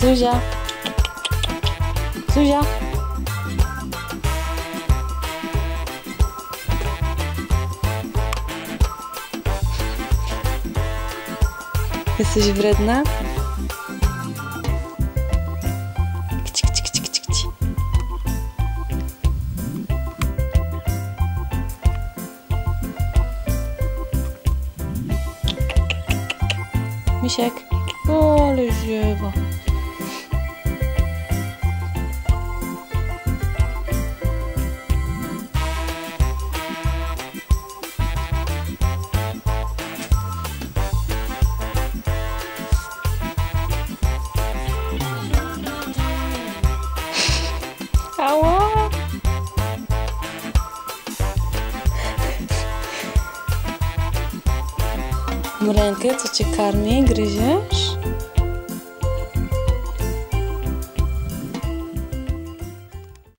Zuzia. Zuzia. Jesteś wredna? Kci. Misiek. Ale ziewa. Mam rękę, co cię karmi? Gryziesz?